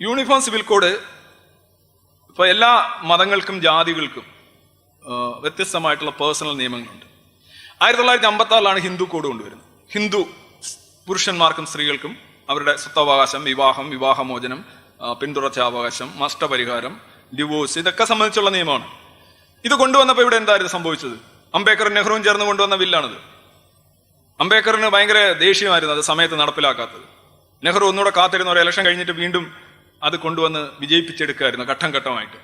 Uniform civil code ഇപ്പോൾ എല്ലാ മതങ്ങൾക്കും ജാതികൾക്കും വ്യത്യസ്തമായിട്ടുള്ള പേഴ്സണൽ നിയമങ്ങളുണ്ട്. ആയിരത്തി തൊള്ളായിരത്തി അമ്പത്തി ആറിലാണ് ഹിന്ദു കോഡ് കൊണ്ടുവരുന്നത്. ഹിന്ദു പുരുഷന്മാർക്കും സ്ത്രീകൾക്കും അവരുടെ സ്വത്തവകാശം വിവാഹം വിവാഹമോചനം പിന്തുടർച്ച പിന്തുടർച്ചാവകാശം നഷ്ടപരിഹാരം ഡിവോഴ്സ് ഇതൊക്കെ സംബന്ധിച്ചുള്ള നിയമമാണ്. ഇത് കൊണ്ടുവന്നപ്പോൾ ഇവിടെ എന്തായിരുന്നു സംഭവിച്ചത്? അംബേദ്കർ നെഹ്റുവും ചേർന്ന് കൊണ്ടുവന്ന ബില്ലാണിത്. അംബേദ്കറിന് ഭയങ്കര ദേഷ്യമായിരുന്നു അത് സമയത്ത് നടപ്പിലാക്കാത്തത്. നെഹ്റു ഒന്നുകൂടെ കാത്തിരുന്ന ഒരു ഇലക്ഷൻ കഴിഞ്ഞിട്ട് വീണ്ടും അത് കൊണ്ടുവന്ന് വിജയിപ്പിച്ചെടുക്കായിരുന്നു ഘട്ടം ഘട്ടമായിട്ട്.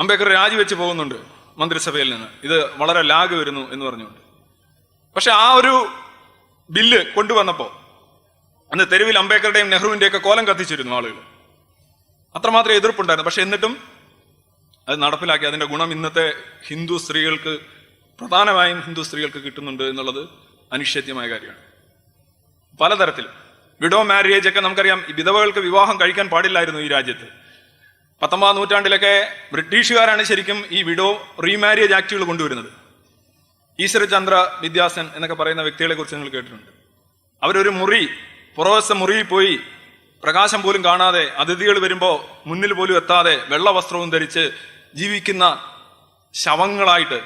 അംബേദ്കർ രാജിവെച്ച് പോകുന്നുണ്ട് മന്ത്രിസഭയിൽ നിന്ന്. ഇത് വളരെ ലാഗ് വരുന്നു എന്ന് പറഞ്ഞുകൊണ്ട്. പക്ഷെ ആ ഒരു ബില്ല് കൊണ്ടുവന്നപ്പോൾ അന്ന് തെരുവിൽ അംബേദ്കറുടെയും നെഹ്റുവിന്റെയൊക്കെ കോലം കത്തിച്ചിരുന്നു ആളുകൾ. അത്രമാത്രം എതിർപ്പുണ്ടായിരുന്നു. പക്ഷെ എന്നിട്ടും അത് നടപ്പിലാക്കി. അതിന്റെ ഗുണം ഇന്നത്തെ ഹിന്ദു സ്ത്രീകൾക്ക് പ്രധാനമായും ഹിന്ദു സ്ത്രീകൾക്ക് കിട്ടുന്നുണ്ട് എന്നുള്ളത് അനിഷേധ്യമായ കാര്യമാണ്. പലതരത്തിൽ വിഡോ മാരേജ് ഒക്കെ നമുക്കറിയാം. വിധവകൾക്ക് വിവാഹം കഴിക്കാൻ പാടില്ലായിരുന്നു ഈ രാജ്യത്ത്. പത്തൊമ്പതാം നൂറ്റാണ്ടിലൊക്കെ ബ്രിട്ടീഷുകാരാണ് ശരിക്കും ഈ വിഡോ റീമാരേജ് ആക്ടുകൾ കൊണ്ടുവരുന്നത്. ഈശ്വരചന്ദ്ര വിദ്യാസൻ എന്നൊക്കെ പറയുന്ന വ്യക്തികളെ കുറിച്ച് നിങ്ങൾ കേട്ടിട്ടുണ്ട്. അവരൊരു മുറി പുറവശ മുറിയിൽ പോയി പ്രകാശം പോലും കാണാതെ അതിഥികൾ വരുമ്പോൾ മുന്നിൽ പോലും എത്താതെ വെള്ള വസ്ത്രവും ധരിച്ച് ജീവിക്കുന്ന ശവങ്ങളായിട്ട്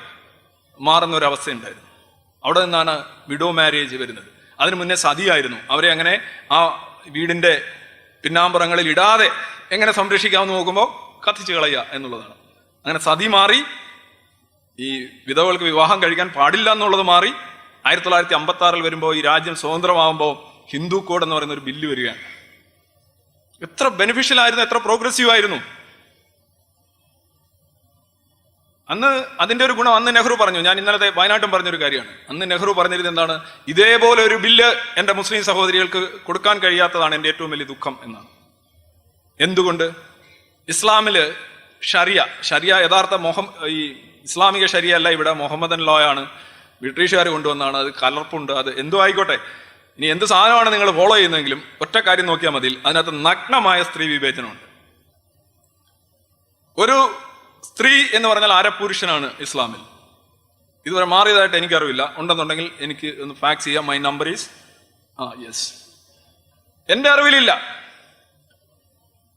മാറുന്ന ഒരു അവസ്ഥയുണ്ടായിരുന്നു. അവിടെ നിന്നാണ് വിഡോ മാരേജ് വരുന്നത്. അതിനു മുന്നേ സതിയായിരുന്നു. അവരെ അങ്ങനെ ആ വീടിന്റെ പിന്നാമ്പുറങ്ങളിൽ ഇടാതെ എങ്ങനെ സംരക്ഷിക്കാമെന്ന് നോക്കുമ്പോൾ കത്തിച്ചു കളയുക എന്നുള്ളതാണ്. അങ്ങനെ സതി മാറി ഈ വിധവകൾക്ക് വിവാഹം കഴിക്കാൻ പാടില്ല എന്നുള്ളത് മാറി ആയിരത്തി തൊള്ളായിരത്തി അമ്പത്തി ആറിൽ വരുമ്പോൾ ഈ രാജ്യം സ്വതന്ത്രമാകുമ്പോൾ ഹിന്ദു കോഡ് എന്ന് പറയുന്ന ഒരു ബില്ല് വരികയാണ്. എത്ര ബെനിഫിഷ്യൽ ആയിരുന്നു എത്ര പ്രോഗ്രസീവ് ആയിരുന്നു. അന്ന് അതിന്റെ ഒരു ഗുണം അന്ന് നെഹ്റു പറഞ്ഞു. ഞാൻ ഇന്നലത്തെ വയനാട്ടും പറഞ്ഞൊരു കാര്യമാണ്. അന്ന് നെഹ്റു പറഞ്ഞിരുന്നത് എന്താണ്? ഇതേപോലെ ഒരു ബില്ല് എന്റെ മുസ്ലിം സഹോദരികൾക്ക് കൊടുക്കാൻ കഴിയാത്തതാണ് എന്റെ ഏറ്റവും വലിയ ദുഃഖം എന്നാണ്. എന്തുകൊണ്ട്? ഇസ്ലാമിൽ ഷറിയ ഷറിയ യഥാർത്ഥ മൊഹം ഈ ഇസ്ലാമിക ഷരിയ അല്ല ഇവിടെ. മുഹമ്മദൻ ലോ ആണ്. ബ്രിട്ടീഷുകാർ കൊണ്ടുവന്നാണ്. അത് കലർപ്പുണ്ട്. അത് എന്തോ ആയിക്കോട്ടെ. ഇനി എന്ത് സാധനമാണ് നിങ്ങൾ ഫോളോ ചെയ്യുന്നതെങ്കിലും ഒറ്റ കാര്യം നോക്കിയാൽ മതി. അതിനകത്ത് നഗ്നമായ സ്ത്രീ വിവേചനമുണ്ട്. ഒരു സ്ത്രീ എന്ന് പറഞ്ഞാൽ അരപുരുഷനാണ് ഇസ്ലാമിൽ. ഇതുവരെ മാറിയതായിട്ട് എനിക്കറിവില്ല. ഉണ്ടെന്നുണ്ടെങ്കിൽ എനിക്ക് ഒന്ന് ഫാക്സ് ചെയ്യാം. മൈ നമ്പർ ഈസ് ആ യെസ് എന്റെ അറിവിലില്ല.